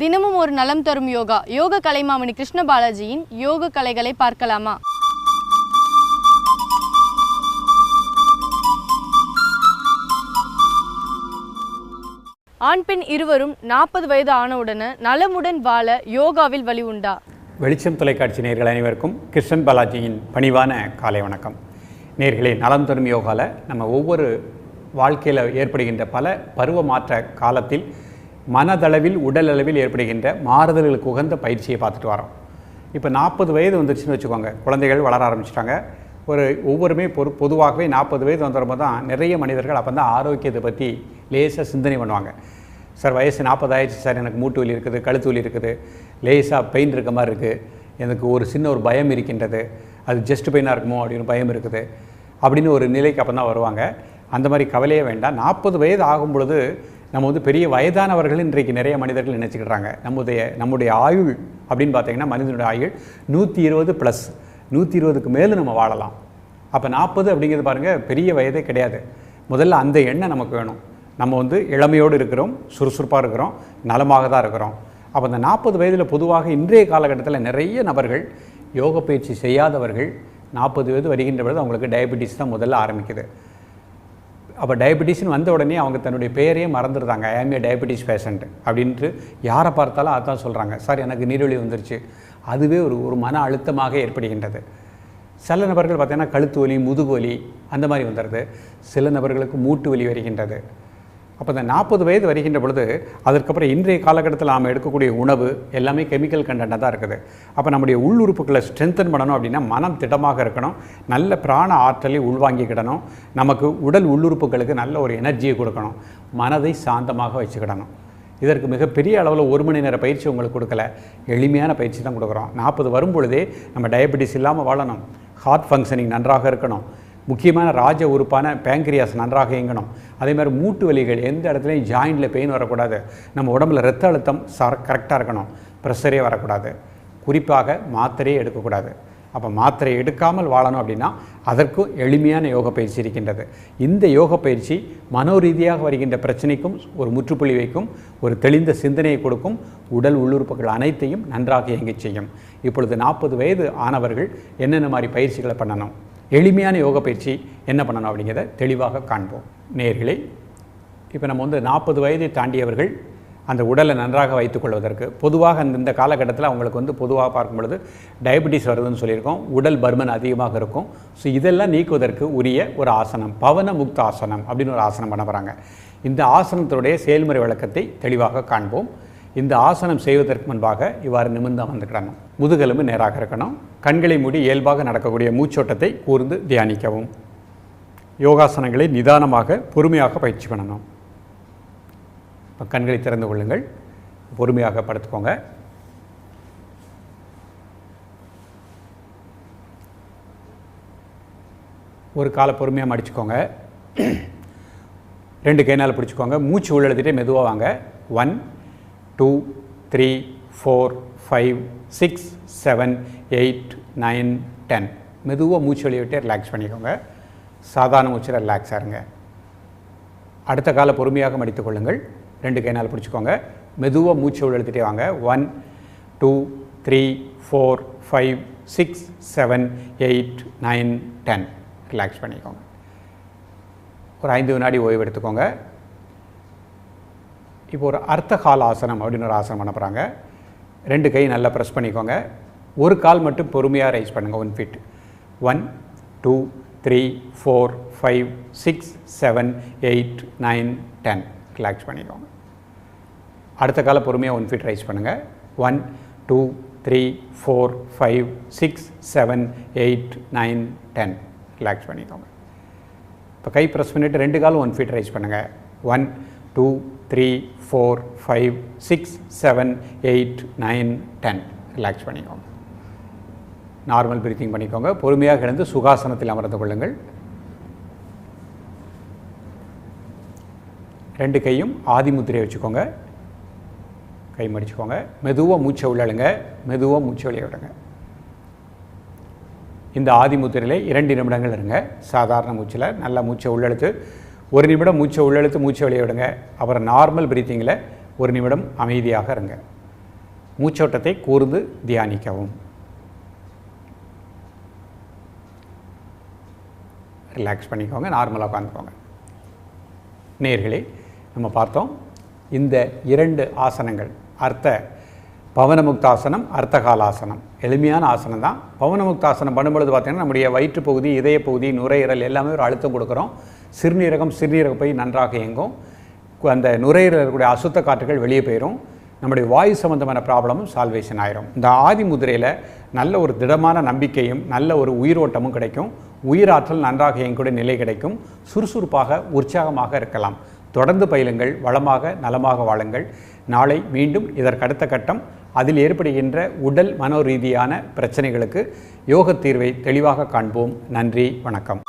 தினமும் ஒரு நலம் தரும் யோகா. யோக கலைமாமணி கிருஷ்ண பாலாஜியின் யோக கலைகளை பார்க்கலாமா? ஆண் பெண் இருவரும் நாற்பது வயது ஆனவுடனே நலமுடன் வாழ யோகாவில் வழி உண்டா? வெளிச்சம் தொலைக்காட்சி நேர்கள் அனைவருக்கும் கிருஷ்ணன் பாலாஜியின் பணிவான காலை வணக்கம். நேர்களே நலம் தரும் யோகாவில் நம்ம ஒவ்வொரு வாழ்க்கையில் ஏற்படுகின்ற பல பருவ மாற்ற காலத்தில் மனதளவில் உடல் அளவில் ஏற்படுகின்ற மாறுதல்களுக்கு உகந்த பயிற்சியை பார்த்துட்டு வரோம். இப்போ நாற்பது வயது வந்துருச்சுன்னு வச்சுக்கோங்க. குழந்தைகள் வளர ஆரம்பிச்சிட்டாங்க. ஒரு ஒவ்வொருமே பொறு பொதுவாகவே நாற்பது வயது வந்துடும்போது தான் நிறைய மனிதர்கள் அப்போ தான் ஆரோக்கியத்தை பற்றி லேசாக சிந்தனை பண்ணுவாங்க. சார் வயசு நாற்பதாயிடுச்சு சார். எனக்கு மூட்டு வலி இருக்குது கழுத்து வலி இருக்குது. லேசாக பெயின் இருக்க மாதிரி இருக்குது. எனக்கு ஒரு சின்ன ஒரு பயம் இருக்கின்றது. அது ஜஸ்ட் பெயினாக இருக்குமோ? அப்படின்னு பயம் இருக்குது. அப்படின்னு ஒரு நிலைக்கு அப்போ தான் வருவாங்க. அந்த மாதிரி கவலையே வேண்டாம். நாற்பது வயது ஆகும் பொழுது நம்ம வந்து பெரிய வயதானவர்கள் இன்றைக்கு நிறைய மனிதர்கள் நினச்சிக்கிறாங்க நம்முடைய நம்முடைய ஆயுள் அப்படின்னு பார்த்தீங்கன்னா மனிதனுடைய ஆயுள் நூற்றி இருபது ப்ளஸ் நூற்றி இருபதுக்கு மேலே நம்ம வாழலாம். அப்போ நாற்பது அப்படிங்கிறது பாருங்கள் பெரிய வயதே கிடையாது. முதல்ல அந்த எண்ணம் நமக்கு வேணும். நம்ம வந்து இளமையோடு இருக்கிறோம் சுறுசுறுப்பாக இருக்கிறோம் நலமாக தான் இருக்கிறோம். அப்போ அந்த நாற்பது வயதில் பொதுவாக இன்றைய காலகட்டத்தில் நிறைய நபர்கள் யோக பயிற்சி செய்யாதவர்கள் நாற்பது வயது வருகின்ற பொழுது அவங்களுக்கு டயபெட்டிஸ் தான் முதல்ல ஆரம்பிக்குது. அப்போ டயபெட்டிஸ்னு வந்த உடனே அவங்க தன்னுடைய பேரையே மறந்துடுறாங்க. ஐஎம் ஏ டயபெட்டிஸ் பேஷண்ட் அப்படின்ட்டு யாரை பார்த்தாலும் அதான் சொல்கிறாங்க சார் எனக்கு நீரிழிவு வந்துருச்சு. அதுவே ஒரு ஒரு மன அழுத்தமாக ஏற்படுகின்றது. சில நபர்கள் பார்த்தீங்கன்னா கழுத்து வலி முதுகு வலி அந்த மாதிரி வந்துடுது. சில நபர்களுக்கு மூட்டு வலி வருகின்றது. அப்போ இந்த நாற்பது வயது வருகின்ற பொழுது அதற்கப்புறம் இன்றைய காலகட்டத்தில் நாம் எடுக்கக்கூடிய உணவு எல்லாமே கெமிக்கல் கண்டென்ட்டாக தான் இருக்குது. அப்போ நம்முடைய உள்ளுறுப்புகளை ஸ்ட்ரென்தன் பண்ணணும் அப்படின்னா மனம் திடமாக இருக்கணும். நல்ல பிராண ஆற்றலை உள்வாங்கிக்கிடணும் நமக்கு உடல் உள்ளுறுப்புகளுக்கு நல்ல ஒரு எனர்ஜியை கொடுக்கணும். மனதை சாந்தமாக வச்சுக்கிடணும். இதற்கு மிகப்பெரிய அளவில் ஒரு மணி நேர பயிற்சி உங்களுக்கு கொடுக்கல. எளிமையான பயிற்சி தான் கொடுக்குறோம். நாற்பது வரும் பொழுதே நம்ம டயபெட்டிஸ் இல்லாமல் வாழணும். ஹார்ட் ஃபங்க்ஷனிங் நன்றாக இருக்கணும். முக்கியமான ராஜ உறுப்பான பேங்க்ரியாஸ் நன்றாக இயங்கணும். அதே மாதிரி மூட்டு வலிகள் எந்த இடத்துலையும் ஜாயிண்டில் பெயின் வரக்கூடாது. நம்ம உடம்புல ரத்த அழுத்தம் சர கரெக்டாக இருக்கணும். ப்ரெஷரே வரக்கூடாது. குறிப்பாக மாத்திரையே எடுக்கக்கூடாது. அப்போ மாத்திரை எடுக்காமல் வாழணும் அப்படின்னா அதற்கும் எளிமையான யோக பயிற்சி இருக்கின்றது. இந்த யோக பயிற்சி மனோரீதியாக வருகின்ற பிரச்சனைக்கும் ஒரு முற்றுப்புள்ளி வைக்கும் ஒரு தெளிந்த சிந்தனையை கொடுக்கும் உடல் உள்ளுறுப்புகள் அனைத்தையும் நன்றாக இயங்கச் செய்யும். இப்பொழுது நாற்பது வயது ஆனவர்கள் என்னென்ன மாதிரி பயிற்சிகளை பண்ணணும்? எளிமையான யோக பயிற்சி என்ன பண்ணணும் அப்படிங்கிறத தெளிவாக காண்போம். நேர்களே இப்போ நம்ம வந்து நாற்பது வயதை தாண்டியவர்கள் அந்த உடலை நன்றாக வைத்துக்கொள்வதற்கு பொதுவாக அந்த இந்த காலகட்டத்தில் அவங்களுக்கு வந்து பொதுவாக பார்க்கும் பொழுது டயபெட்டிஸ் வருதுன்னு சொல்லியிருக்கோம் உடல் பருமன் அதிகமாக இருக்கும். ஸோ இதெல்லாம் நீக்குவதற்கு உரிய ஒரு ஆசனம் பவன முக்த ஆசனம் அப்படின்னு ஒரு ஆசனம் பண்ண போகிறாங்க இந்த ஆசனத்தினுடைய செயல்முறை விளக்கத்தை தெளிவாக காண்போம். இந்த ஆசனம் செய்வதற்கு முன்பாக இவ்வாறு நிமிர்ந்து அமர்ந்துக்கிடணும் முதுகெலும்பு நேராக இருக்கணும். கண்களை மூடி இயல்பாக நடக்கக்கூடிய மூச்சோட்டத்தை கூர்ந்து தியானிக்கவும். யோகாசனங்களை நிதானமாக பொறுமையாக பயிற்சி பண்ணணும். இப்போ கண்களை திறந்து கொள்ளுங்கள். பொறுமையாக படுத்துக்கோங்க. ஒரு காலை பொறுமையாக மடிச்சுக்கோங்க. ரெண்டு கைனால் பிடிச்சிக்கோங்க. மூச்சு உள்ளெழுத்திட்டே மெதுவாக வாங்க. One two three four five six seven eight nine ten மெதுவாக மூச்சு வெளியிட்டு ரிலாக்ஸ் பண்ணிக்கோங்க. சாதாரண மூச்சு ரிலாக்ஸ் இருங்க. அடுத்த கால பொறுமையாக மடித்துக்கொள்ளுங்கள் ரெண்டு கைனால் பிடிச்சிக்கோங்க. மெதுவாக மூச்சு உள்ளெழுத்துட்டே வாங்க. One two three four five six seven eight nine ten relax பண்ணிக்கோங்க. ஒரு ஐந்து வினாடி ஓய்வு எடுத்துக்கோங்க. இப்போ ஒரு அர்த்த கால ஆசனம் அப்படின்னு ஒரு ஆசனம் பண்ண போகிறாங்க ரெண்டு கை நல்லா ப்ரெஸ் பண்ணிக்கோங்க. ஒரு கால் மட்டும் பொறுமையாக ரைஸ் பண்ணுங்கள் one feet one two three four five six seven eight nine ten relax பண்ணிக்கோங்க. அடுத்த காலை பொறுமையாக ஒன் ஃபீட் ரைஸ் பண்ணுங்கள் one two three four five six seven eight nine ten relax பண்ணிக்கோங்க. இப்போ கை ப்ரெஸ் பண்ணிவிட்டு ரெண்டு காலும் ஒன் ஃபீட் ரைஸ் பண்ணுங்கள் one two three four five six seven eight nine ten. Relax பண்ணிக்கோங்க. நார்மல் பிரீத்திங் பண்ணிக்கோங்க. பொறுமையாக இருந்து சுகாசனத்தில் அமர்ந்து கொள்ளுங்கள். ரெண்டு கையும் ஆதி முத்திரையை வச்சுக்கோங்க. கை மடிச்சுக்கோங்க. மெதுவாக மூச்சை உள்ளழுங்க மெதுவாக மூச்சை வெளியே விடுங்க. இந்த ஆதி முத்திரையில் இரண்டு நிமிடங்கள் இருங்க. சாதாரண மூச்சில் நல்லா மூச்சை உள்ளெழுத்து ஒரு நிமிடம் மூச்சை உள்ளெழுத்து மூச்சை வெளியே விடுங்க. அப்புறம் நார்மல் பிரீத்திங்கில் ஒரு நிமிடம் அமைதியாக இருங்க. மூச்சோட்டத்தை கூர்ந்து தியானிக்கவும். ரிலாக்ஸ் பண்ணிக்கோங்க நார்மலாக உட்காந்துக்கோங்க நேர்களே நம்ம பார்த்தோம் இந்த இரண்டு ஆசனங்கள் அர்த்த பவனமுக்தாசனம் அர்த்தகாலாசனம். எளிமையான ஆசனம் தான். பவனமுக்தாசனம் பண்ணும்பொழுது பார்த்தீங்கன்னா நம்முடைய வயிற்று பகுதி இதய பகுதி நுரையீரல் எல்லாமே ஒரு அழுத்தம் கொடுக்குறோம். சிறுநீரகம் சிறுநீரக போய் நன்றாக இயங்கும். அந்த நுரையீரல் இருக்கக்கூடிய அசுத்த காற்றுகள் வெளியே போயிடும் நம்முடைய வாயு சம்பந்தமான ப்ராப்ளமும் சால்வேஷன் ஆயிரும். இந்த ஆதி முதிரையில் நல்ல ஒரு திடமான நம்பிக்கையும் நல்ல ஒரு உயிரோட்டமும் கிடைக்கும். உயிராற்றல் நன்றாக இயங்கக்கூடிய நிலை கிடைக்கும். சுறுசுறுப்பாக உற்சாகமாக இருக்கலாம். தொடர்ந்து பயிலுங்கள் வளமாக நலமாக வாழுங்கள். நாளை மீண்டும் இதற்கடுத்த கட்டம். அதில் ஏற்படுகின்ற உடல் மனோ ரீதியான பிரச்சனைகளுக்கு யோக தீர்வை தெளிவாக காண்போம். நன்றி வணக்கம்.